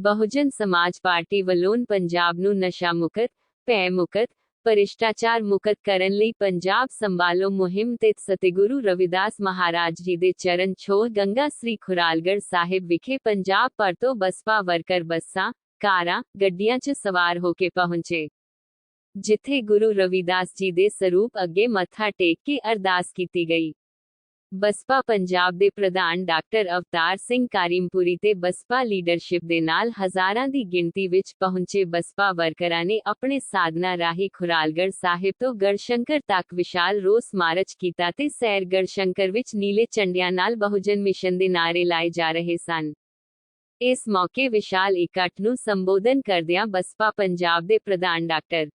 ਬਹੁਜਨ ਸਮਾਜ ਪਾਰਟੀ ਵੱਲੋਂ ਪੰਜਾਬ ਨੂੰ ਨਸ਼ਾ ਮੁਕਤ, ਭੈ ਮੁਕਤ, ਭ੍ਰਿਸ਼ਟਾਚਾਰ ਮੁਕਤ ਕਰਨ ਲਈ ਪੰਜਾਬ ਸੰਭਾਲੋ ਮੁਹਿੰਮ ਤੇ ਸਤਿਗੁਰੂ ਰਵਿਦਾਸ ਮਹਾਰਾਜ ਜੀ ਦੇ ਚਰਨ ਛੋਹ ਗੰਗਾ ਸ੍ਰੀ ਖੁਰਾਲਗੜ ਸਾਹਿਬ ਵਿਖੇ ਪੰਜਾਬ ਭਰ ਤੋਂ ਬਸਪਾ ਵਰਕਰ ਬੱਸਾਂ, ਕਾਰਾਂ, ਗੱਡੀਆਂ 'ਚ ਸਵਾਰ ਹੋ ਕੇ ਪਹੁੰਚੇ। ਜਿੱਥੇ ਗੁਰੂ ਰਵਿਦਾਸ ਜੀ ਦੇ ਸਰੂਪ ਅੱਗੇ ਮੱਥਾ ਟੇਕ ਕੇ ਅਰਦਾਸ ਕੀਤੀ ਗਈ। ਬਸਪਾ ਪੰਜਾਬ ਦੇ ਪ੍ਰਧਾਨ ਡਾਕਟਰ ਅਵਤਾਰ ਸਿੰਘ ਕਾਰਿਮਪੁਰੀ ਤੇ ਬਸਪਾ ਲੀਡਰਸ਼ਿਪ ਦੇ ਨਾਲ ਹਜ਼ਾਰਾਂ ਦੀ ਗਿਣਤੀ ਵਿੱਚ ਪਹੁੰਚੇ ਬਸਪਾ ਵਰਕਰਾਂ ਨੇ ਆਪਣੇ ਸਾਧਨਾ ਰਾਹੀਂ ਖੁਰਾਲਗੜ੍ਹ ਸਾਹਿਬ ਤੋਂ ਗੜਸ਼ੰਕਰ ਤੱਕ ਵਿਸ਼ਾਲ ਰੋਸ ਮਾਰਚ ਕੀਤਾ ਤੇ ਸੈਰ ਗੜਸ਼ੰਕਰ ਵਿੱਚ ਨੀਲੇ ਝੰਡਿਆਂ ਨਾਲ ਬਹੁਜਨ ਮਿਸ਼ਨ ਦੇ ਨਾਅਰੇ ਲਾਏ ਜਾ ਰਹੇ ਸਨ। ਇਸ ਮੌਕੇ ਵਿਸ਼ਾਲ ਇਕੱਠ ਨੂੰ ਸੰਬੋਧਨ ਕਰਦਿਆਂ ਬਸਪਾ ਪੰਜਾਬ ਦੇ ਪ੍ਰਧਾਨ ਡਾਕਟਰ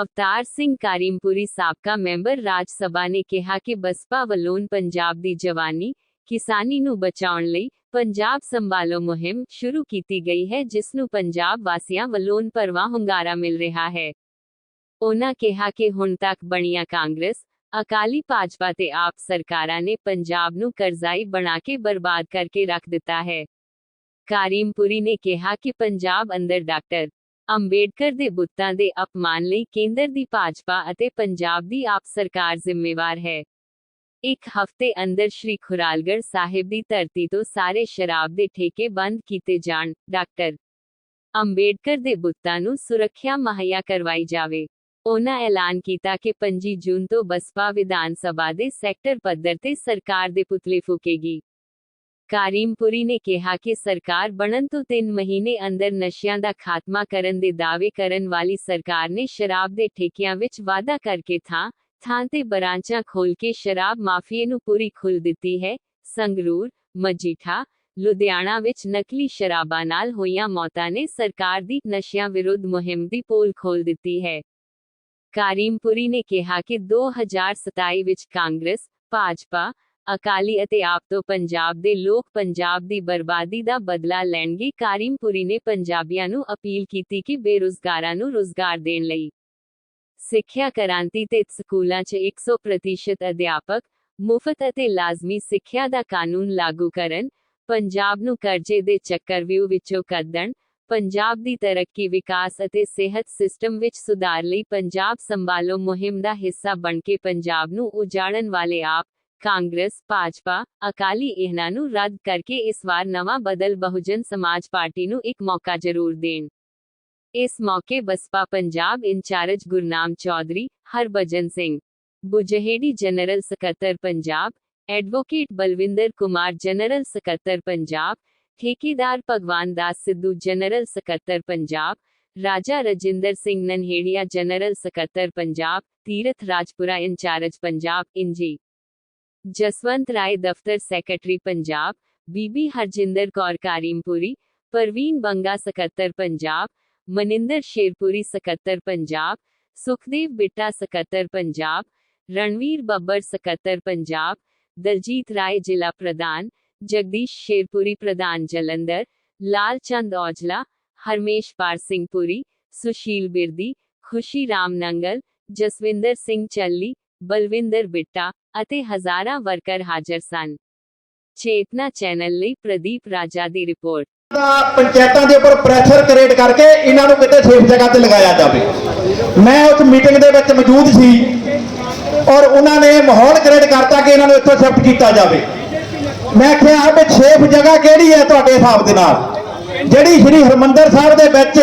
ਅਵਤਾਰ ਸਿੰਘ ਕਾਰਿਮਪੁਰੀ ਸਾਬਕਾ ਮੈਂਬਰ ਰਾਜ ਸਭਾ ਨੇ ਕਿਹਾ ਕਿ ਬਸਪਾ ਵੱਲੋਂ ਪੰਜਾਬ ਦੀ ਜਵਾਨੀ, ਕਿਸਾਨੀ ਨੂੰ ਬਚਾਉਣ ਲਈ ਪੰਜਾਬ ਸੰਭਾਲੋ ਮੁਹਿੰਮ ਸ਼ੁਰੂ ਕੀਤੀ ਗਈ ਹੈ, ਜਿਸ ਨੂੰ ਪੰਜਾਬ ਵਾਸੀਆਂ ਵੱਲੋਂ ਭਰਵਾਂ ਹੁੰਗਾਰਾ ਮਿਲ ਰਿਹਾ ਹੈ। ਉਹਨਾਂ ਕਿਹਾ ਕਿ ਹੁਣ ਤੱਕ ਬਣੀਆਂ ਕਾਂਗਰਸ, ਅਕਾਲੀ ਭਾਜਪਾ ਤੇ ਆਪ ਸਰਕਾਰਾਂ ਨੇ ਪੰਜਾਬ ਨੂੰ ਕਰਜ਼ਾਈ ਬਣਾ ਕੇ ਬਰਬਾਦ ਕਰਕੇ ਰੱਖ ਦਿੱਤਾ ਹੈ। ਕਾਰਿਮਪੁਰੀ ਨੇ ਕਿਹਾ ਕਿ ਪੰਜਾਬ ਅੰਦਰ ਡਾਕਟਰ ਅੰਬੇਡਕਰ ਦੇ ਬੁੱਤਾਂ ਦੇ ਅਪਮਾਨ ਲਈ ਕੇਂਦਰ ਦੀ ਭਾਜਪਾ ਅਤੇ ਪੰਜਾਬ ਦੀ ਆਪ ਸਰਕਾਰ ਜ਼ਿੰਮੇਵਾਰ ਹੈ। ਇੱਕ ਹਫ਼ਤੇ ਅੰਦਰ ਸ਼੍ਰੀ ਖੁਰਾਲਗੜ੍ਹ ਸਾਹਿਬ ਦੀ ਧਰਤੀ ਤੋਂ ਸਾਰੇ ਸ਼ਰਾਬ ਦੇ ਠੇਕੇ ਬੰਦ ਕੀਤੇ ਜਾਣ, ਡਾਕਟਰ ਅੰਬੇਡਕਰ ਦੇ ਬੁੱਤਾਂ ਨੂੰ ਸੁਰੱਖਿਆ ਮੁਹੱਈਆ ਕਰਵਾਈ ਜਾਵੇ। ਉਹਨਾਂ ਐਲਾਨ ਕੀਤਾ ਕਿ 25 ਜੂਨ ਤੋਂ ਬਸਪਾ ਵਿਧਾਨ ਸਭਾ ਦੇ ਸੈਕਟਰ ਪੱਧਰ ਤੇ ਸਰਕਾਰ ਦੇ ਪੁਤਲੇ ਫੂਕੇਗੀ। ਕਾਰਿਮਪੁਰੀ ਨੇ ਕਿਹਾ ਕਿ ਸਰਕਾਰ ਬਣਨ ਤੋਂ 3 ਮਹੀਨੇ ਅੰਦਰ ਨਸ਼ਿਆਂ ਦਾ ਖਾਤਮਾ ਕਰਨ ਦੇ ਦਾਅਵੇ ਕਰਨ ਵਾਲੀ ਸਰਕਾਰ ਨੇ ਸ਼ਰਾਬ ਦੇ ਠੇਕਿਆਂ ਵਿੱਚ ਵਾਅਦਾ ਕਰਕੇ ਥਾਂ ਥਾਂ ਤੇ ਬਰਾਂਚਾਂ ਖੋਲ ਕੇ ਸ਼ਰਾਬ ਮਾਫੀਏ ਨੂੰ ਪੂਰੀ ਖੁੱਲ ਦਿੱਤੀ ਹੈ। ਸੰਗਰੂਰ, ਮਜੀਠਾ, ਲੁਧਿਆਣਾ ਵਿੱਚ ਨਕਲੀ ਸ਼ਰਾਬਾਂ ਨਾਲ ਹੋਈਆਂ ਮੌਤਾਂ ਨੇ ਸਰਕਾਰ ਦੀ ਨਸ਼ਿਆਂ ਵਿਰੁੱਧ ਮੁਹਿੰਮ ਦੀ ਪੋਲ ਖੋਲ ਦਿੱਤੀ ਹੈ। ਕਾਰਿਮਪੁਰੀ ਨੇ ਕਿਹਾ ਕਿ 2027 ਵਿੱਚ ਕਾਂਗਰਸ, ਭਾਜਪਾ ਅਕਾਲੀ ਅਤੇ ਆਪ ਤੋਂ ਪੰਜਾਬ ਦੇ ਲੋਕ ਪੰਜਾਬ ਦੀ ਬਰਬਾਦੀ ਦਾ ਬਦਲਾ ਲੈਣਗੇ। ਕਾਰਿਮਪੁਰੀ ਨੇ ਪੰਜਾਬੀਆਂ ਨੂੰ ਅਪੀਲ ਕੀਤੀ ਕਿ ਬੇਰੁਜ਼ਗਾਰਾਂ ਨੂੰ ਰੁਜ਼ਗਾਰ ਦੇਣ ਲਈ ਸਿੱਖਿਆ ਕ੍ਰਾਂਤੀ ਤੇ ਸਕੂਲਾਂ 'ਚ 100% ਅਧਿਆਪਕ ਮੁਫਤ ਅਤੇ ਲਾਜ਼ਮੀ ਸਿੱਖਿਆ ਦਾ ਕਾਨੂੰਨ ਲਾਗੂ ਕਰਨ, ਪੰਜਾਬ ਨੂੰ ਕਰਜ਼ੇ ਦੇ ਚੱਕਰਵਿਊਹ ਵਿੱਚੋਂ ਕੱਢਣ, ਪੰਜਾਬ ਦੀ ਤਰੱਕੀ, ਵਿਕਾਸ ਅਤੇ ਸਿਹਤ ਸਿਸਟਮ ਵਿੱਚ ਸੁਧਾਰ ਲਈ ਪੰਜਾਬ ਸੰਭਾਲੋ ਮੁਹਿੰਮ ਦਾ ਹਿੱਸਾ ਬਣ ਕੇ ਪੰਜਾਬ ਨੂੰ ਉਜਾੜਨ ਵਾਲੇ ਆਪ ਕਾਂਗਰਸ, ਭਾਜਪਾ, ਅਕਾਲੀ ਇਹਨਾਂ ਨੂੰ ਰੱਦ ਕਰਕੇ ਇਸ ਵਾਰ ਨਵਾਂ ਬਦਲ ਬਹੁਜਨ ਸਮਾਜ ਪਾਰਟੀ ਨੂੰ ਇੱਕ ਮੌਕਾ ਜ਼ਰੂਰ ਦੇਣ। ਇਸ ਮੌਕੇ ਬਸਪਾ ਪੰਜਾਬ ਇੰਚਾਰਜ ਗੁਰਨਾਮ ਚੌਧਰੀ, ਹਰਭਜਨ ਸਿੰਘ ਬੁਜਹੇੜੀ ਜਨਰਲ ਸਕੱਤਰ ਪੰਜਾਬ, ਐਡਵੋਕੇਟ ਬਲਵਿੰਦਰ ਕੁਮਾਰ ਜਨਰਲ ਸਕੱਤਰ ਪੰਜਾਬ, ਠੇਕੇਦਾਰ ਭਗਵਾਨ ਦਾਸ ਸਿੱਧੂ ਜਨਰਲ ਸਕੱਤਰ ਪੰਜਾਬ, ਰਾਜਾ ਰਜਿੰਦਰ ਸਿੰਘ ਨਨਹੇੜੀਆ ਜਨਰਲ ਸਕੱਤਰ ਪੰਜਾਬ, ਤੀਰਥ ਰਾਜਪੁਰਾ ਇੰਚਾਰਜ ਪੰਜਾਬ, ਇੰਜੀ ਜਸਵੰਤ ਰਾਏ ਦਫ਼ਤਰ ਸੈਕਟਰੀ ਪੰਜਾਬ ਬੀਬੀ ਹਰਜਿੰਦਰ ਕੌਰ ਕਾਰੀਮਪੁਰੀ ਪ੍ਰਵੀਨ ਬੰਗਾ ਸਕੱਤਰ ਪੰਜਾਬ ਮਨਿੰਦਰ ਸ਼ੇਰਪੁਰੀ ਸਕੱਤਰ ਪੰਜਾਬ ਸੁਖਦੇਵ ਬਿੱਟਾ ਸਕੱਤਰ ਪੰਜਾਬ ਰਣਵੀਰ ਬੱਬਰ ਸਕੱਤਰ ਪੰਜਾਬ ਦਲਜੀਤ ਰਾਏ ਜ਼ਿਲ੍ਹਾ ਪ੍ਰਧਾਨ ਜਗਦੀਸ਼ ਸ਼ੇਰਪੁਰੀ ਪ੍ਰਧਾਨ ਜਲੰਧਰ ਲਾਲ ਚੰਦ ਔਜਲਾ ਹਰਮੇਸ਼ ਪਾਰ ਸਿੰਘ ਪੁਰੀ ਸੁਸ਼ੀਲ ਬਿਰਦੀ ਖੁਸ਼ੀ ਰਾਮ ਨੰਗਲ ਜਸਵਿੰਦਰ ਸਿੰਘ ਚੱਲੀ ਬਲਵਿੰਦਰ ਬਿੱਟਾ ਅਤੇ ਹਜ਼ਾਰਾਂ ਵਰਕਰ ਹਾਜ਼ਰ ਸਨ। ਚੇਤਨਾ ਚੈਨਲ ਲਈ ਪ੍ਰਦੀਪ ਰਾਜਾ ਦੀ ਰਿਪੋਰਟ। ਪੰਚਾਇਤਾਂ ਦੇ ਉੱਪਰ ਪ੍ਰੈਸ਼ਰ ਕ੍ਰੀਏਟ ਕਰਕੇ ਇਹਨਾਂ ਨੂੰ ਕਿਤੇ ਸੇਫ ਜਗ੍ਹਾ ਤੇ ਲਗਾਇਆ ਜਾਵੇ। ਮੈਂ ਉਸ ਮੀਟਿੰਗ ਦੇ ਵਿੱਚ ਮੌਜੂਦ ਸੀ ਔਰ ਉਹਨਾਂ ਨੇ ਮਾਹੌਲ ਕ੍ਰੀਏਟ ਕਰਤਾ ਕਿ ਇਹਨਾਂ ਨੂੰ ਇੱਥੋਂ ਸ਼ਿਫਟ ਕੀਤਾ ਜਾਵੇ। ਮੈਂ ਕਿਹਾ ਵੀ ਸੇਫ ਜਗ੍ਹਾ ਕਿਹੜੀ ਹੈ ਤੁਹਾਡੇ ਹਿਸਾਬ ਦੇ ਨਾਲ? ਜਿਹੜੀ ਸ੍ਰੀ ਹਰਮੰਦਰ ਸਾਹਿਬ ਦੇ ਵਿੱਚ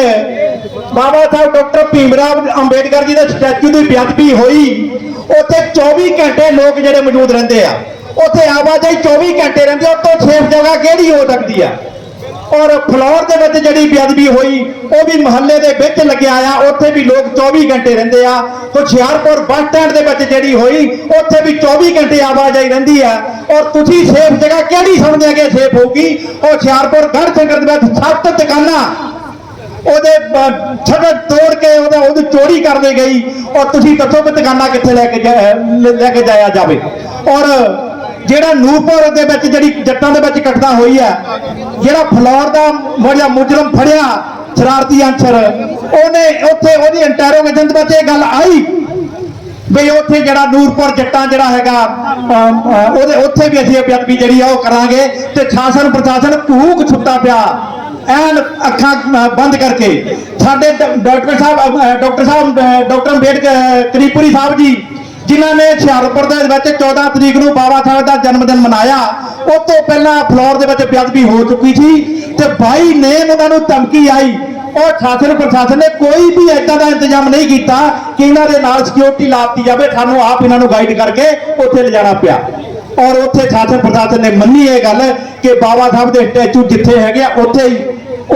ਬਾਬਾ ਸਾਹਿਬ ਡਾਕਟਰ ਭੀਮ ਰਾਵ ਅੰਬੇਡਕਰ ਜੀ ਦੇ ਸਟੈਚੂ ਦੀ ਬੇਅਦਬੀ ਹੋਈ। ਉੱਥੇ 24 ਘੰਟੇ ਲੋਕ ਜਿਹੜੇ ਮੌਜੂਦ ਰਹਿੰਦੇ ਆ। ਉੱਥੇ ਆਵਾਜਾਈ 24 ਘੰਟੇ ਰਹਿੰਦੀ ਆ ਉੱਥੋਂ ਸੇਫ ਜਗ੍ਹਾ ਕਿਹੜੀ ਹੋ ਸਕਦੀ ਆ? ਔਰ ਫਲੋਰ ਦੇ ਵਿੱਚ ਜਿਹੜੀ ਬੇਅਦਬੀ ਹੋਈ, ਉਹ ਵੀ ਮਹੱਲੇ ਦੇ ਵਿੱਚ ਲੱਗਿਆ ਆ ਉੱਥੇ ਵੀ ਲੋਕ 24 ਘੰਟੇ ਰਹਿੰਦੇ ਆ। ਹੁਸ਼ਿਆਰਪੁਰ ਬੱਸ ਸਟੈਂਡ ਦੇ ਵਿੱਚ ਜਿਹੜੀ ਹੋਈ, ਉੱਥੇ ਵੀ 24 ਘੰਟੇ ਆਵਾਜਾਈ ਰਹਿੰਦੀ ਆ। ਔਰ ਤੁਸੀਂ ਸੇਫ ਜਗ੍ਹਾ ਕਿਹੜੀ ਸਮਝਿਆ ਕਿ ਸੇਫ ਹੋਊਗੀ? ਉਹ ਹੁਸ਼ਿਆਰਪੁਰ ਗੜ੍ਹ ਸ਼ੰਕਰ ਦੇ ਵਿੱਚ ਸੱਤ ਦੁਕਾਨਾਂ ਉਹਦੇ ਬ- ਛੱਡ ਤੋੜ ਕੇ ਉਹਦਾ, ਉਹਦੀ ਚੋਰੀ ਕਰਦੇ ਗਈ ਔਰ ਤੁਸੀਂ ਦੱਸੋ ਕਿ ਦੁਕਾਨਾਂ ਕਿੱਥੇ ਲੈ ਕੇ ਲੈ ਕੇ ਜਾਇਆ ਜਾਵੇ। ਔਰ ਜਿਹੜਾ ਨੂਰਪੁਰ ਦੇ ਵਿੱਚ ਜਿਹੜੀ ਜੱਟਾਂ ਦੇ ਵਿੱਚ ਘਟਨਾ ਹੋਈ ਹੈ, ਜਿਹੜਾ ਫਲੋਰ ਦਾ ਮੋੜਿਆ ਮੁਜਰਮ ਫੜਿਆ ਸ਼ਰਾਰਤੀ ਅੰਸਰ, ਉਹਨੇ ਉੱਥੇ ਉਹਦੀ ਇੰਟਰੋਗੇਸ਼ਨ ਦੇ ਵਿੱਚ ਇਹ ਗੱਲ ਆਈ ਵੀ ਉੱਥੇ ਜਿਹੜਾ ਨੂਰਪੁਰ ਜੱਟਾਂ ਜਿਹੜਾ ਹੈਗਾ ਉਹਦੇ ਉੱਥੇ ਵੀ ਅਸੀਂ ਬੇਅਦਬੀ ਜਿਹੜੀ ਆ ਉਹ ਕਰਾਂਗੇ ਤੇ ਸ਼ਾਸਨ ਪ੍ਰਸ਼ਾਸਨ ਭੂਕ ਛੁੱਟਾ ਪਿਆ। ਐਨ ਅੱਖਾਂ ਬੰਦ ਕਰਕੇ। ਸਾਡੇ ਡਾਕਟਰ ਸਾਹਿਬ ਡਾਕਟਰ ਸਾਹਿਬ ਡਾਕਟਰ ਅੰਬੇਡਕਰ ਕਰੀਪੁਰੀ ਸਾਹਿਬ ਜੀ, ਜਿਨ੍ਹਾਂ ਨੇ ਹੁਸ਼ਿਆਰਪੁਰ ਦੇ ਵਿੱਚ 14 ਤਰੀਕ ਨੂੰ ਬਾਬਾ ਸਾਹਿਬ ਦਾ ਜਨਮ ਦਿਨ ਮਨਾਇਆ। ਉਸ ਤੋਂ ਪਹਿਲਾਂ ਫਲੋਰ ਦੇ ਵਿੱਚ ਬੇਅਦਬੀ ਹੋ ਚੁੱਕੀ ਸੀ ਤੇ 22 ਨੇਮ ਉਹਨਾਂ ਨੂੰ ਧਮਕੀ ਆਈ। ਉਹ ਸ਼ਾਸਨ ਪ੍ਰਸ਼ਾਸਨ ਨੇ ਕੋਈ ਵੀ ਏਦਾਂ ਦਾ ਇੰਤਜ਼ਾਮ ਨਹੀਂ ਕੀਤਾ ਕਿ ਇਹਨਾਂ ਦੇ ਨਾਲ ਸਿਕਿਉਰਿਟੀ ਲਾਤੀ ਜਾਵੇ। ਸਾਨੂੰ ਆਪ ਇਹਨਾਂ ਨੂੰ ਗਾਈਡ ਕਰਕੇ ਉੱਥੇ ਲਿਜਾਣਾ ਪਿਆ। ਔਰ ਉੱਥੇ ਸ਼ਾਸਨ ਪ੍ਰਸ਼ਾਸਨ ਨੇ ਮੰਨੀ ਇਹ ਗੱਲ ਕਿ ਬਾਬਾ ਸਾਹਿਬ ਦੇ ਸਟੈਚੂ ਜਿੱਥੇ ਹੈਗੇ ਆ, ਉੱਥੇ ਹੀ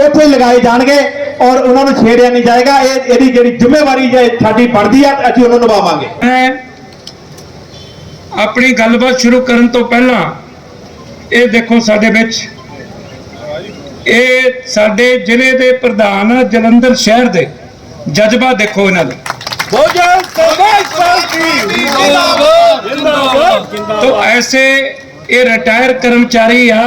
ਉੱਥੇ ਲਗਾਏ ਜਾਣਗੇ ਔਰ ਉਹਨਾਂ ਨੂੰ ਛੇੜਿਆ ਨਹੀਂ ਜਾਏਗਾ। ਇਹ ਇਹਦੀ ਜਿਹੜੀ ਜ਼ਿੰਮੇਵਾਰੀ ਜੇ ਸਾਡੀ ਬਣਦੀ ਆ ਅਸੀਂ ਉਹਨੂੰ ਨਿਭਾਵਾਂਗੇ। ਆਪਣੀ ਗੱਲਬਾਤ ਸ਼ੁਰੂ ਕਰਨ ਤੋਂ ਪਹਿਲਾਂ ਇਹ ਦੇਖੋ ਸਾਡੇ ਵਿੱਚ। ਇਹ ਸਾਡੇ ਜ਼ਿਲ੍ਹੇ ਦੇ ਪ੍ਰਧਾਨ ਜਲੰਧਰ ਸ਼ਹਿਰ ਦੇ ਜਜ਼ਬਾ ਦੇਖੋ ਇਹਨਾਂ ਦਾ। ਬਹੁਜਨ ਸਮਾਜ ਪਾਰਟੀ। ਜਿੰਦਾਬਾਦ ਜਿੰਦਾਬਾਦ। ਤਾਂ ਐਸੇ ਇਹ ਰਿਟਾਇਰ ਕਰਮਚਾਰੀ ਆ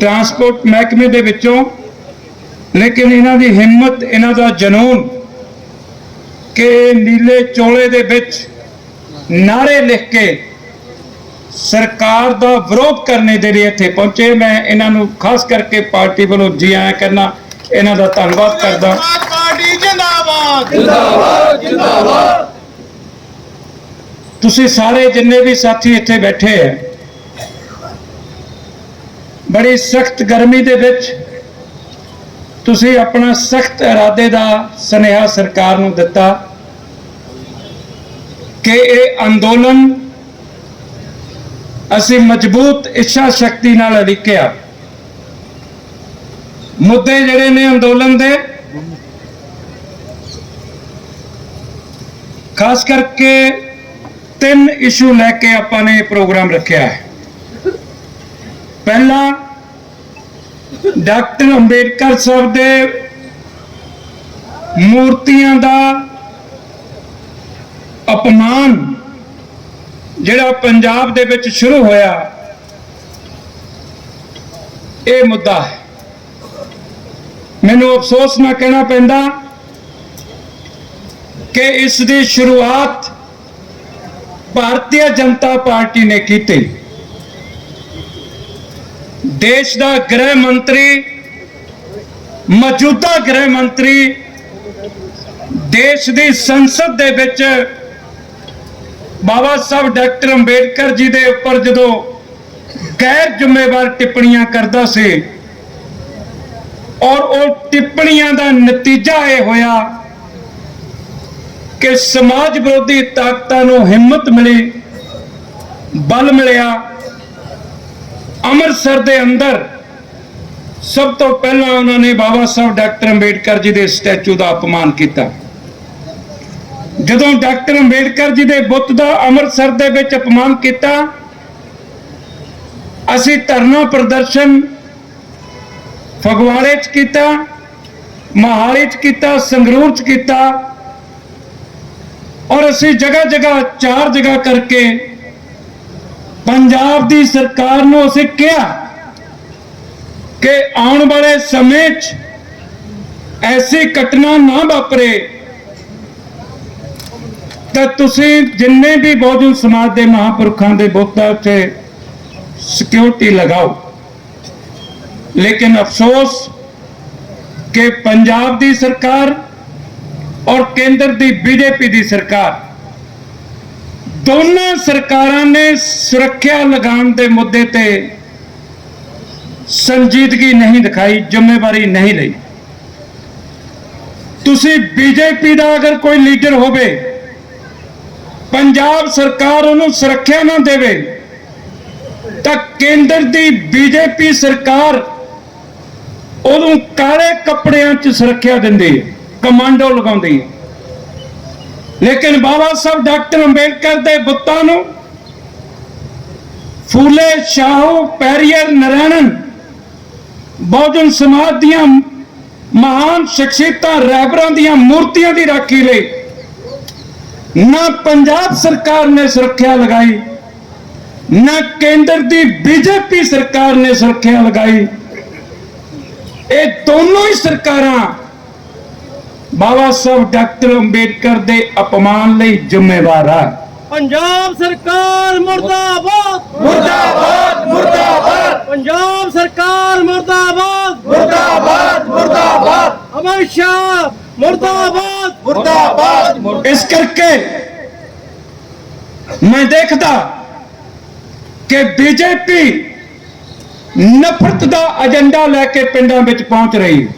ਟਰਾਂਸਪੋਰਟ ਮਹਿਕਮੇ ਦੇ ਵਿੱਚੋਂ ਲੇਕਿਨ ਇਹਨਾਂ ਦੀ ਹਿੰਮਤ ਇਹਨਾਂ ਦਾ ਜਨੂਨ ਕਿ ਨੀਲੇ ਚੋਲੇ ਦੇ ਵਿੱਚ ਨਾਰੇ ਲਿਖ ਕੇ ਸਰਕਾਰ ਦਾ ਵਿਰੋਧ ਕਰਨ ਦੇ ਲਈ ਇੱਥੇ ਪਹੁੰਚੇ। ਮੈਂ ਇਹਨਾਂ ਨੂੰ ਖਾਸ ਕਰਕੇ ਪਾਰਟੀ ਵੱਲੋਂ ਜੀ ਆਇਆਂ ਕਰਨਾ ਇਹਨਾਂ ਦਾ ਧੰਨਵਾਦ ਕਰਦਾ। ਪਾਰਟੀ ਜਿੰਦਾਬਾਦ। ਜਿੰਦਾਬਾਦ ਜਿੰਦਾਬਾਦ। ਤੁਸੀਂ ਸਾਰੇ ਜਿੰਨੇ ਵੀ ਸਾਥੀ ਇੱਥੇ ਬੈਠੇ ਆ ਬੜੀ ਸਖਤ ਗਰਮੀ ਦੇ ਵਿੱਚ ਤੁਸੀਂ ਆਪਣਾ ਸਖਤ ਇਰਾਦੇ ਦਾ ਸੁਨੇਹਾ ਸਰਕਾਰ ਨੂੰ ਦਿੱਤਾ ਕਿ ਇਹ ਅੰਦੋਲਨ ਅਸੀਂ ਮਜ਼ਬੂਤ ਇੱਛਾ ਸ਼ਕਤੀ ਨਾਲ ਅੜਿੱਕਿਆ ਮੁੱਦੇ ਜਿਹੜੇ ਨੇ ਅੰਦੋਲਨ ਦੇ, ਖਾਸ ਕਰਕੇ ਤਿੰਨ ਇਸ਼ੂ ਲੈ ਕੇ ਆਪਾਂ ਨੇ ਇਹ ਪ੍ਰੋਗਰਾਮ ਰੱਖਿਆ ਹੈ। ਪਹਿਲਾ ਡਾਕਟਰ ਅੰਬੇਡਕਰ ਸਾਹਿਬ ਦੇ ਮੂਰਤੀਆਂ ਦਾ ਅਪਮਾਨ ਜਿਹੜਾ ਪੰਜਾਬ ਦੇ ਵਿੱਚ ਸ਼ੁਰੂ ਹੋਇਆ, ਇਹ ਮੁੱਦਾ ਹੈ। ਮੈਨੂੰ ਅਫਸੋਸ ਨਾ ਕਹਿਣਾ ਪੈਂਦਾ ਕਿ ਇਸ ਦੀ ਸ਼ੁਰੂਆਤ ਭਾਰਤੀ ਜਨਤਾ ਪਾਰਟੀ ਨੇ ਕੀਤੀ। ਦੇਸ਼ ਦਾ ਗ੍ਰਹਿ ਮੰਤਰੀ, ਮੌਜੂਦਾ ਗ੍ਰਹਿ ਮੰਤਰੀ, ਦੇਸ਼ ਦੀ ਸੰਸਦ ਦੇ ਵਿੱਚ ਬਾਬਾ ਸਾਹਿਬ ਡਾਕਟਰ ਅੰਬੇਡਕਰ ਜੀ ਦੇ ਉੱਪਰ ਜਦੋਂ ਗੈਰ ਜ਼ਿੰਮੇਵਾਰ ਟਿੱਪਣੀਆਂ ਕਰਦਾ ਸੀ ਔਰ ਉਹ ਟਿੱਪਣੀਆਂ ਦਾ ਨਤੀਜਾ ਇਹ ਹੋਇਆ ਕਿ ਸਮਾਜ ਵਿਰੋਧੀ ਤਾਕਤਾਂ ਨੂੰ ਹਿੰਮਤ ਮਿਲੀ, ਬਲ ਮਿਲਿਆ ਅੰਮ੍ਰਿਤਸਰ ਦੇ ਅੰਦਰ ਸਭ ਤੋਂ ਪਹਿਲਾਂ ਉਹਨਾਂ ਨੇ ਬਾਬਾ ਸਾਹਿਬ ਡਾਕਟਰ ਅੰਬੇਡਕਰ ਜੀ ਦੇ ਸਟੈਚੂ ਦਾ ਅਪਮਾਨ ਕੀਤਾ। ਜਦੋਂ ਡਾਕਟਰ ਅੰਬੇਡਕਰ ਜੀ ਦੇ ਬੁੱਤ ਦਾ ਅੰਮ੍ਰਿਤਸਰ ਦੇ ਵਿੱਚ ਅਪਮਾਨ ਕੀਤਾ, ਅਸੀਂ ਧਰਨਾ ਪ੍ਰਦਰਸ਼ਨ ਫਗਵਾੜੇ 'ਚ ਕੀਤਾ, ਮਹਾਲੀ 'ਚ ਕੀਤਾ, ਸੰਗਰੂਰ 'ਚ ਕੀਤਾ ਔਰ ਅਸੀਂ ਜਗ੍ਹਾ ਜਗ੍ਹਾ ਚਾਰ ਜਗ੍ਹਾ ਕਰਕੇ ਪੰਜਾਬ ਦੀ ਸਰਕਾਰ ਨੂੰ ਅਸੀਂ ਕਿਹਾ ਕਿ ਆਉਣ ਵਾਲੇ ਸਮੇਂ 'ਚ ਐਸੀ ਘਟਨਾ ਨਾ ਵਾਪਰੇ ਤਾਂ ਤੁਸੀਂ ਜਿੰਨੇ ਵੀ ਬਹੁਜਨ ਸਮਾਜ ਦੇ ਮਹਾਂਪੁਰਖਾਂ ਦੇ ਬੁੱਤਾਂ 'ਤੇ ਸਿਕਿਉਰਿਟੀ ਲਗਾਓ। ਲੇਕਿਨ ਅਫਸੋਸ ਕਿ ਪੰਜਾਬ ਦੀ ਸਰਕਾਰ ਔਰ ਕੇਂਦਰ ਦੀ ਬੀਜੇਪੀ ਦੀ ਸਰਕਾਰ ਦੋਨਾਂ ਸਰਕਾਰਾਂ ਨੇ ਸੁਰੱਖਿਆ ਲਗਾਉਣ ਦੇ ਮੁੱਦੇ ਤੇ ਸੰਜੀਦਗੀ ਨਹੀਂ ਦਿਖਾਈ, ਜ਼ਿੰਮੇਵਾਰੀ ਨਹੀਂ ਲਈ। ਤੁਸੀਂ ਬੀਜੇਪੀ ਦਾ ਅਗਰ ਕੋਈ ਲੀਡਰ ਹੋਵੇ, ਪੰਜਾਬ ਸਰਕਾਰ ਉਹਨੂੰ ਸੁਰੱਖਿਆ ਨਾ ਦੇਵੇ, ਤਾਂ ਕੇਂਦਰ ਦੀ ਬੀਜੇਪੀ ਸਰਕਾਰ ਉਹਨੂੰ ਕਾਲੇ ਕੱਪੜਿਆਂ 'ਚ ਸੁਰੱਖਿਆ ਦਿੰਦੀ ਹੈ, ਕਮਾਂਡੋ ਲਗਾਉਂਦੀ ਹੈ। ਲੇਕਿਨ ਬਾਬਾ ਸਾਹਿਬ ਡਾਕਟਰ ਅੰਬੇਡਕਰ ਦੇ ਬੁੱਤਾਂ ਨੂੰ ਫੂਲੇ ਸ਼ਾਹੂ ਪੈਰੀਅਰ ਨਰਾਇਣਨ ਬਹੁਜਨ ਸਮਾਜ ਦੀਆਂ ਮਹਾਨ ਸ਼ਖਸੀਅਤਾਂ ਰਹਿਬਰਾਂ ਦੀਆਂ ਮੂਰਤੀਆਂ ਦੀ ਰਾਖੀ ਲਈ ਨਾ ਪੰਜਾਬ ਸਰਕਾਰ ਨੇ ਸੁਰੱਖਿਆ ਲਗਾਈ, ਨਾ ਕੇਂਦਰ ਦੀ ਬੀਜੇਪੀ ਸਰਕਾਰ ਨੇ ਸੁਰੱਖਿਆ ਲਗਾਈ। ਇਹ ਦੋਨੋਂ ਹੀ ਸਰਕਾਰਾਂ ਬਾਬਾ ਸਾਹਿਬ ਡਾਕਟਰ ਅੰਬੇਦਕਰ ਦੇ ਅਪਮਾਨ ਲਈ ਜ਼ਿੰਮੇਵਾਰ ਆ। ਪੰਜਾਬ ਸਰਕਾਰ ਮੁਰਦਾਬਾਦ। ਮੁਰਦਾਬਾਦ ਮੁਰਦਾਬਾਦ। ਪੰਜਾਬ ਸਰਕਾਰ ਮੁਰਦਾਬਾਦ। ਮੁਰਦਾਬਾਦ ਮੁਰਦਾਬਾਦ। ਅਮਰ ਸ਼ਾਹ ਮੁਰਦਾਬਾਦ ਮੁਰਦਾਬਾਦ। ਇਸ ਕਰਕੇ ਮੈਂ ਦੇਖਦਾ ਕਿ ਬੀਜੇਪੀ ਨਫ਼ਰਤ ਦਾ ਏਜੰਡਾ ਲੈ ਕੇ ਪਿੰਡਾਂ ਵਿੱਚ ਪਹੁੰਚ ਰਹੀ ਹੈ।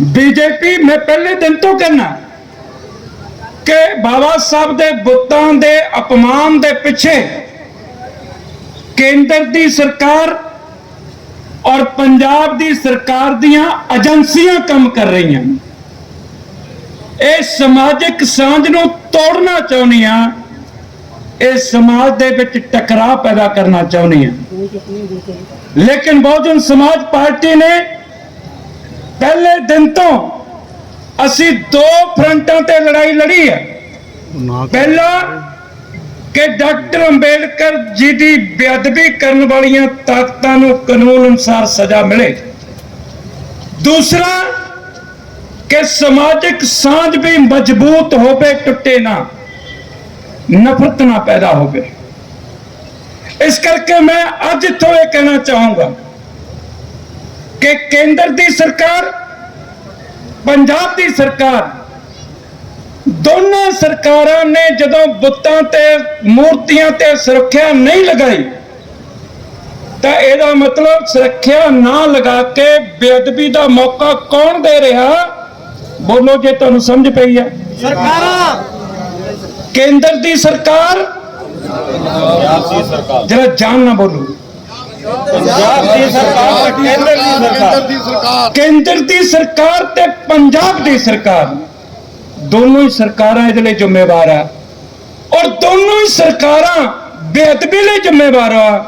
ਬੀਜੇਪੀ ਮੈਂ ਪਹਿਲੇ ਦਿਨ ਤੋਂ ਕਹਿੰਦਾ ਕਿ ਬਾਬਾ ਸਾਹਿਬ ਦੇ ਬੁੱਤਾਂ ਦੇ ਅਪਮਾਨ ਦੇ ਪਿੱਛੇ ਕੇਂਦਰ ਦੀ ਸਰਕਾਰ ਔਰ ਪੰਜਾਬ ਦੀ ਸਰਕਾਰ ਦੀਆਂ ਏਜੰਸੀਆਂ ਕੰਮ ਕਰ ਰਹੀਆਂ ਇਹ ਸਮਾਜਿਕ ਸਾਂਝ ਨੂੰ ਤੋੜਨਾ ਚਾਹੁੰਦੀਆਂ ਇਹ ਸਮਾਜ ਦੇ ਵਿੱਚ ਟਕਰਾਅ ਪੈਦਾ ਕਰਨਾ ਚਾਹੁੰਦੀਆਂ ਲੇਕਿਨ ਬਹੁਜਨ ਸਮਾਜ ਪਾਰਟੀ ਨੇ ਪਹਿਲੇ ਦਿਨ ਤੋਂ ਅਸੀਂ ਦੋ ਫਰੰਟਾਂ ਤੇ ਲੜਾਈ ਲੜੀ ਹੈ। ਪਹਿਲਾ ਕਿ ਡਾਕਟਰ ਅੰਬੇਡਕਰ ਜੀ ਦੀ ਬੇਅਦਬੀ ਕਰਨ ਵਾਲੀਆਂ ਤਾਕਤਾਂ ਨੂੰ ਕਾਨੂੰਨ ਅਨੁਸਾਰ ਸਜ਼ਾ ਮਿਲੇ। ਦੂਸਰਾ ਕਿ ਸਮਾਜਿਕ ਸਾਂਝ ਵੀ ਮਜ਼ਬੂਤ ਹੋਵੇ ਟੁੱਟੇ ਨਾ ਨਫ਼ਰਤ ਨਾ ਪੈਦਾ ਹੋਵੇ। ਇਸ ਕਰਕੇ ਮੈਂ ਅੱਜ ਇੱਥੋਂ ਇਹ ਕਹਿਣਾ ਚਾਹੂੰਗਾ ਕਿ ਕੇਂਦਰ ਦੀ ਸਰਕਾਰ ਪੰਜਾਬ ਦੀ ਸਰਕਾਰ ਦੋਨਾਂ ਸਰਕਾਰਾਂ ਨੇ ਜਦੋਂ ਬੁੱਤਾਂ ਤੇ ਮੂਰਤੀਆਂ ਤੇ ਸੁਰੱਖਿਆ ਨਹੀਂ ਲਗਾਈ ਤਾਂ ਇਹਦਾ ਮਤਲਬ ਸੁਰੱਖਿਆ ਨਾ ਲਗਾ ਕੇ ਬੇਅਦਬੀ ਦਾ ਮੌਕਾ ਕੌਣ ਦੇ ਰਿਹਾ? ਬੋਲੋ ਜੇ ਤੁਹਾਨੂੰ ਸਮਝ ਪਈ ਹੈ ਸਰਕਾਰਾਂ! ਕੇਂਦਰ ਦੀ ਸਰਕਾਰ ਜਰਾ ਜਾਨ ਨਾ ਬੋਲੋ। ਪੰਜਾਬ ਦੀ ਸਰਕਾਰ। ਕੇਂਦਰ ਦੀ ਸਰਕਾਰ। ਕੇਂਦਰ ਦੀ ਸਰਕਾਰ ਤੇ ਪੰਜਾਬ ਦੀ ਸਰਕਾਰ। ਦੋਨੋਂ ਹੀ ਸਰਕਾਰਾਂ ਇਹਦੇ ਲਈ ਜ਼ਿੰਮੇਵਾਰ ਆ। ਔਰ ਦੋਨੋਂ ਹੀ ਸਰਕਾਰਾਂ ਬੇਅਦਬੀ ਲਈ ਜ਼ਿੰਮੇਵਾਰ ਆ।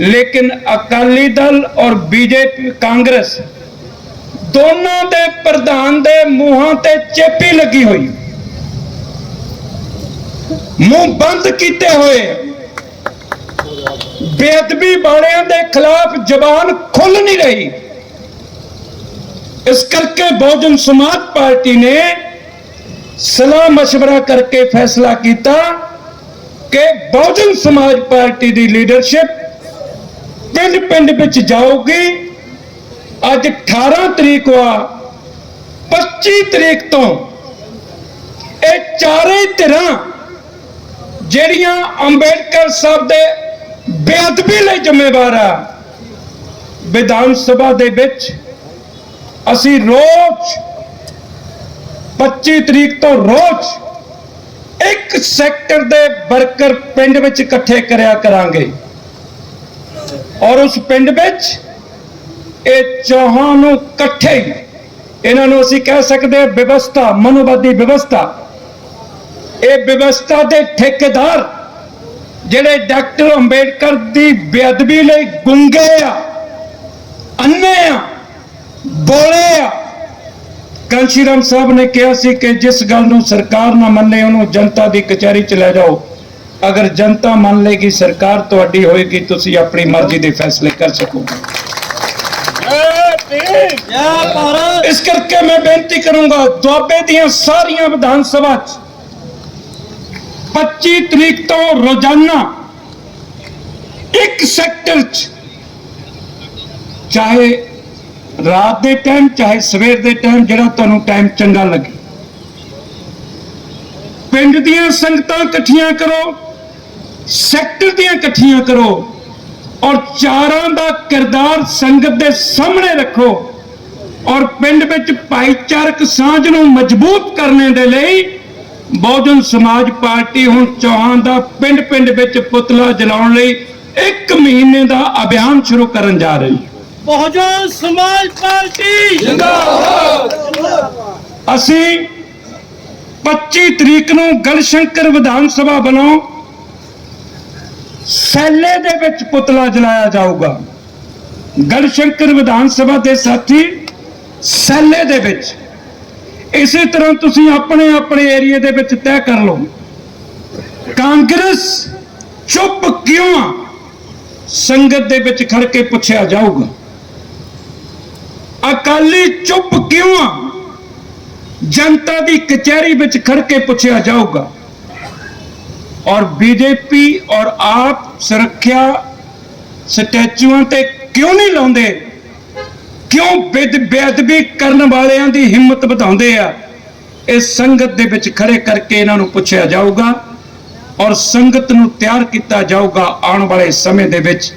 ਲੇਕਿਨ ਅਕਾਲੀ ਦਲ ਔਰ ਬੀਜੇਪੀ ਕਾਂਗਰਸ ਦੋਨਾਂ ਦੇ ਪ੍ਰਧਾਨ ਦੇ ਮੂੰਹਾਂ ਤੇ ਚੇਪੀ ਲੱਗੀ ਹੋਈ। ਮੂੰਹ ਬੰਦ ਕੀਤੇ ਹੋਏ। ਬੇਅਦਬੀ ਵਾਲਿਆਂ ਦੇ ਖਿਲਾਫ ਜ਼ਬਾਨ ਖੁੱਲ ਨਹੀਂ ਰਹੀ ਇਸ ਕਰਕੇ ਬਹੁਜਨ ਸਮਾਜ ਪਾਰਟੀ ਨੇ ਸਲਾਹ مشورہ ਕਰਕੇ ਫੈਸਲਾ ਕੀਤਾ ਕਿ ਬਹੁਜਨ ਸਮਾਜ ਪਾਰਟੀ ਦੀ ਲੀਡਰਸ਼ਿਪ ਪਿੰਡ ਪਿੰਡ ਵਿੱਚ ਜਾਊਗੀ ਅੱਜ 18 ਤਰੀਕ ਵਾ 25 ਤਰੀਕ ਤੋਂ ਇਹ ਚਾਰੇ ਧਿਰਾਂ ਜਿਹੜੀਆਂ ਅੰਬੇਡਕਰ ਸਾਹਿਬ ਦੇ ਬੇਅਦਬੀ ਲਈ ਜ਼ਿੰਮੇਵਾਰ ਆ। ਵਿਧਾਨ ਸਭਾ ਦੇ ਵਿੱਚ ਅਸੀਂ ਰੋਜ਼ 25 ਤਰੀਕ ਤੋਂ ਰੋਜ਼ ਇੱਕ ਸੈਕਟਰ ਦੇ ਵਰਕਰ ਪਿੰਡ ਵਿੱਚ ਇਕੱਠੇ ਕਰਿਆ ਕਰਾਂਗੇ। ਔਰ ਉਸ ਪਿੰਡ ਵਿੱਚ ਇਹ ਚੌਹਾਂ ਨੂੰ ਇਕੱਠੇ ਇਹਨਾਂ ਨੂੰ ਅਸੀਂ ਕਹਿ ਸਕਦੇ ਹਾਂ ਵਿਵਸਥਾ, ਮਨੋਵਾਦੀ ਵਿਵਸਥਾ। ਇਹ ਵਿਵਸਥਾ ਦੇ ਠੇਕੇਦਾਰ ਜਿਹੜੇ ਡਾਕਟਰ ਅੰਬੇਡਕਰ ਦੀ ਬੇਅਦਬੀ ਲਈ ਗੁੰਗੇ ਆ ਅੰਨੇ ਆ ਬੋਲੇ ਆ। ਕਾਂਸ਼ੀਰਾਮ ਸਾਹਿਬ ਨੇ ਕਿਹਾ ਸੀ ਕਿ ਜਿਸ ਗੱਲ ਨੂੰ ਸਰਕਾਰ ਨਾ ਮੰਨੇ ਉਹਨੂੰ ਜਨਤਾ ਦੀ ਕਚਹਿਰੀ ਚ ਲੈ ਜਾਓ। ਅਗਰ ਜਨਤਾ ਮੰਨ ਲੇਗੀ ਸਰਕਾਰ ਤੁਹਾਡੀ ਹੋਏਗੀ ਤੁਸੀਂ ਆਪਣੀ ਮਰਜ਼ੀ ਦੇ ਫੈਸਲੇ ਕਰ ਸਕੋਗੇ। ਇਸ ਕਰਕੇ ਮੈਂ ਬੇਨਤੀ ਕਰੂੰਗਾ ਦੁਆਬੇ ਦੀਆਂ ਸਾਰੀਆਂ ਵਿਧਾਨ ਸਭਾ ਚ 25 ਤਰੀਕ ਤੋਂ ਰੋਜ਼ਾਨਾ ਇੱਕ ਸੈਕਟਰ ਚ ਚਾਹੇ ਰਾਤ ਦੇ ਟਾਈਮ ਚਾਹੇ ਸਵੇਰ ਦੇ ਟਾਈਮ ਜਿਹੜਾ ਤੁਹਾਨੂੰ ਟਾਈਮ ਚੰਗਾ ਲੱਗੇ। ਪਿੰਡ ਦੀਆਂ ਸੰਗਤਾਂ ਇਕੱਠੀਆਂ ਕਰੋ, ਸੈਕਟਰ ਦੀਆਂ ਇਕੱਠੀਆਂ ਕਰੋ ਔਰ ਚਾਰਾਂ ਦਾ ਕਿਰਦਾਰ ਸੰਗਤ ਦੇ ਸਾਹਮਣੇ ਰੱਖੋ ਔਰ ਪਿੰਡ ਵਿੱਚ ਭਾਈਚਾਰਕ ਸਾਂਝ ਨੂੰ ਮਜ਼ਬੂਤ ਕਰਨ ਦੇ ਲਈ ਬਹੁਜਨ ਸਮਾਜ ਪਾਰਟੀ ਹੁਣ ਚੌਹਾਨ ਦਾ ਪਿੰਡ-ਪਿੰਡ ਵਿੱਚ ਪੁਤਲਾ ਜਲਾਉਣ ਲਈ ਇੱਕ ਮਹੀਨੇ ਦਾ ਅਭਿਆਨ ਸ਼ੁਰੂ ਕਰਨ ਜਾ ਰਹੀ ਹੈ। ਬਹੁਜਨ ਸਮਾਜ ਪਾਰਟੀ ਅਸੀਂ 25 ਤਰੀਕ ਨੂੰ ਗਲਸ਼ੰਕਰ ਵਿਧਾਨ ਸਭਾ ਵੱਲੋਂ ਸੈਲੇ ਦੇ ਵਿੱਚ ਪੁਤਲਾ ਜਲਾਇਆ ਜਾਊਗਾ। ਗਲਸ਼ੰਕਰ ਵਿਧਾਨ ਸਭਾ ਦੇ ਸਾਥੀ ਸੈਲੇ ਦੇ ਵਿੱਚ ਇਸੇ ਤਰ੍ਹਾਂ ਤੁਸੀਂ ਆਪਣੇ ਆਪਣੇ ਏਰੀਆ ਦੇ ਵਿੱਚ ਤੈਅ ਕਰ ਲਓ। ਕਾਂਗਰਸ ਚੁੱਪ ਕਿਉਂ ਆ? ਸੰਗਤ ਦੇ ਵਿੱਚ ਖੜ ਕੇ ਪੁੱਛਿਆ ਜਾਊਗਾ। ਅਕਾਲੀ ਚੁੱਪ ਕਿਉਂ ਆ? ਜਨਤਾ ਦੀ ਕਚਹਿਰੀ ਵਿੱਚ ਖੜ ਕੇ ਪੁੱਛਿਆ ਜਾਊਗਾ। ਔਰ ਬੀਜੇਪੀ ਔਰ ਆਪ ਸੁਰੱਖਿਆ ਸਟੈਚੂਆਂ ਤੇ ਕਿਉਂ ਨਹੀਂ ਲਾਉਂਦੇ? ਕਿਉਂ ਬੇਦ ਬੇਅਦਬੀ ਕਰਨ ਵਾਲਿਆਂ ਦੀ ਹਿੰਮਤ ਵਧਾਉਂਦੇ ਆ? ਇਹ ਸੰਗਤ ਦੇ ਵਿੱਚ ਖੜੇ ਕਰਕੇ ਇਹਨਾਂ ਨੂੰ ਪੁੱਛਿਆ ਜਾਊਗਾ ਔਰ ਸੰਗਤ ਨੂੰ ਤਿਆਰ ਕੀਤਾ ਜਾਊਗਾ ਆਉਣ ਵਾਲੇ ਸਮੇਂ ਦੇ ਵਿੱਚ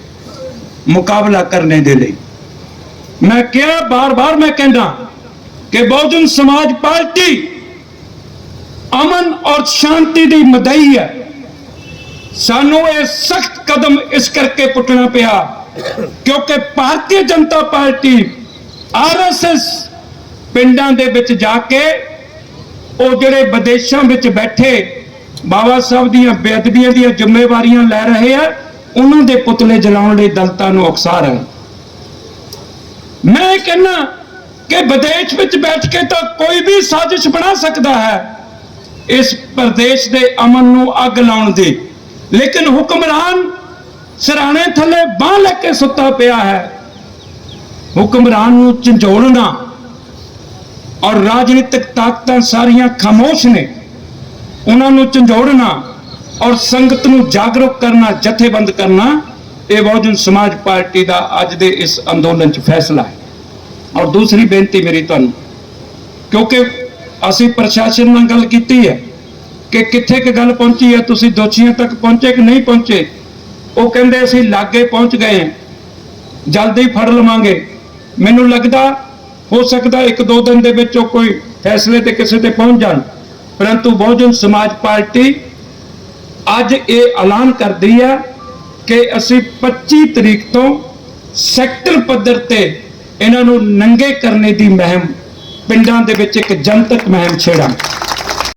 ਮੁਕਾਬਲਾ ਕਰਨ ਦੇ ਲਈ। ਮੈਂ ਕਿਹਾ, ਬਾਰ-ਬਾਰ ਮੈਂ ਕਹਿੰਦਾ ਕਿ ਬਹੁਜਨ ਸਮਾਜ ਪਾਰਟੀ ਅਮਨ ਔਰ ਸ਼ਾਂਤੀ ਦੀ ਮਦਈ ਹੈ। ਸਾਨੂੰ ਇਹ ਸਖਤ ਕਦਮ ਇਸ ਕਰਕੇ ਪੁੱਟਣਾ ਪਿਆ ਕਿਉਂਕਿ ਭਾਰਤੀ ਜਨਤਾ ਪਾਰਟੀ ਆਰਐਸਐਸ ਪਿੰਡਾਂ ਦੇ ਵਿੱਚ ਜਾ ਕੇ ਉਹ ਜਿਹੜੇ ਵਿਦੇਸ਼ਾਂ ਵਿੱਚ ਬੈਠੇ ਬਾਬਾ ਸਾਹਿਬ ਦੀਆਂ ਬੇਅਦਬੀਆਂ ਦੀਆਂ ਜ਼ਿੰਮੇਵਾਰੀਆਂ ਲੈ ਰਹੇ ਆ, ਉਹਨਾਂ ਦੇ ਪੁਤਲੇ ਜਲਾਉਣ ਲਈ ਦਲਤਾਂ ਨੂੰ ਉਕਸਾ ਰਹੇ ਮੈਂ ਕਹਿੰਨਾ ਕਿ ਵਿਦੇਸ਼ ਵਿੱਚ ਬੈਠ ਕੇ ਤਾਂ ਕੋਈ ਵੀ ਸਾਜ਼ਿਸ਼ ਬਣਾ ਸਕਦਾ ਹੈ, ਇਸ ਪ੍ਰਦੇਸ਼ ਦੇ ਅਮਨ ਨੂੰ ਅੱਗ ਲਾਉਣ ਦੀ। ਲੇਕਿਨ ਹੁਕਮਰਾਨ ਸਰਾਣੇ ਥੱਲੇ ਬਾਹ ਲੈ ਕੇ ਸੁੱਤਾ ਪਿਆ ਹੈ। ਹੁਕਮਰਾਨ ਨੂੰ ਝੰਜੋੜਨਾ। ਔਰ ਰਾਜਨੀਤਿਕ ਤਾਕਤਾਂ ਸਾਰੀਆਂ ਖਾਮੋਸ਼ ਨੇ। ਉਹਨਾਂ ਨੂੰ ਝੰਜੋੜਨਾ ਔਰ ਸੰਗਤ ਨੂੰ ਜਾਗਰੂਕ ਕਰਨਾ, ਜਥੇਬੰਦ ਕਰਨਾ, ਇਹ ਬਹੁਜਨ ਸਮਾਜ ਪਾਰਟੀ ਦਾ ਅੱਜ ਦੇ ਇਸ ਅੰਦੋਲਨ 'ਚ ਫੈਸਲਾ ਹੈ। ਔਰ ਦੂਸਰੀ ਬੇਨਤੀ ਮੇਰੀ ਤੁਹਾਨੂੰ, ਕਿਉਂਕਿ ਅਸੀਂ ਪ੍ਰਸ਼ਾਸਨ ਨਾਲ ਗੱਲ ਕੀਤੀ ਹੈ ਕਿ ਕਿੱਥੇ ਕਿ ਗੱਲ ਪਹੁੰਚੀ ਹੈ, ਤੁਸੀਂ ਦੋਸ਼ੀਆਂ ਤੱਕ ਪਹੁੰਚੇ ਕਿ ਨਹੀਂ ਪਹੁੰਚੇ? ਉਹ ਕਹਿੰਦੇ ਅਸੀਂ ਲਾਗੇ ਪਹੁੰਚ ਗਏ ਹਾਂ, ਜਲਦੀ ਫੜ ਲਵਾਂਗੇ। ਮੈਨੂੰ ਲੱਗਦਾ ਹੋ ਸਕਦਾ ਇੱਕ ਦੋ ਦਿਨ ਦੇ ਵਿੱਚ ਉਹ ਕੋਈ ਫੈਸਲੇ ਤੇ ਕਿਸੇ ਤੇ ਪਹੁੰਚ ਜਾਣ। ਪਰੰਤੂ ਬਹੁਜਨ ਸਮਾਜ ਪਾਰਟੀ ਅੱਜ ਇਹ ਐਲਾਨ ਕਰਦੀ ਹੈ ਕਿ ਅਸੀਂ 25 ਤਰੀਕ ਤੋਂ ਸੈਕਟਰ ਪੱਧਰ ਤੇ ਇਹਨਾਂ ਨੂੰ ਨੰਗੇ ਕਰਨੇ ਦੀ ਮਹਿਮ ਪਿੰਡਾਂ ਦੇ ਵਿੱਚ ਇੱਕ ਜਨਤਕ ਮਹਿਮ ਛੇੜਾਂ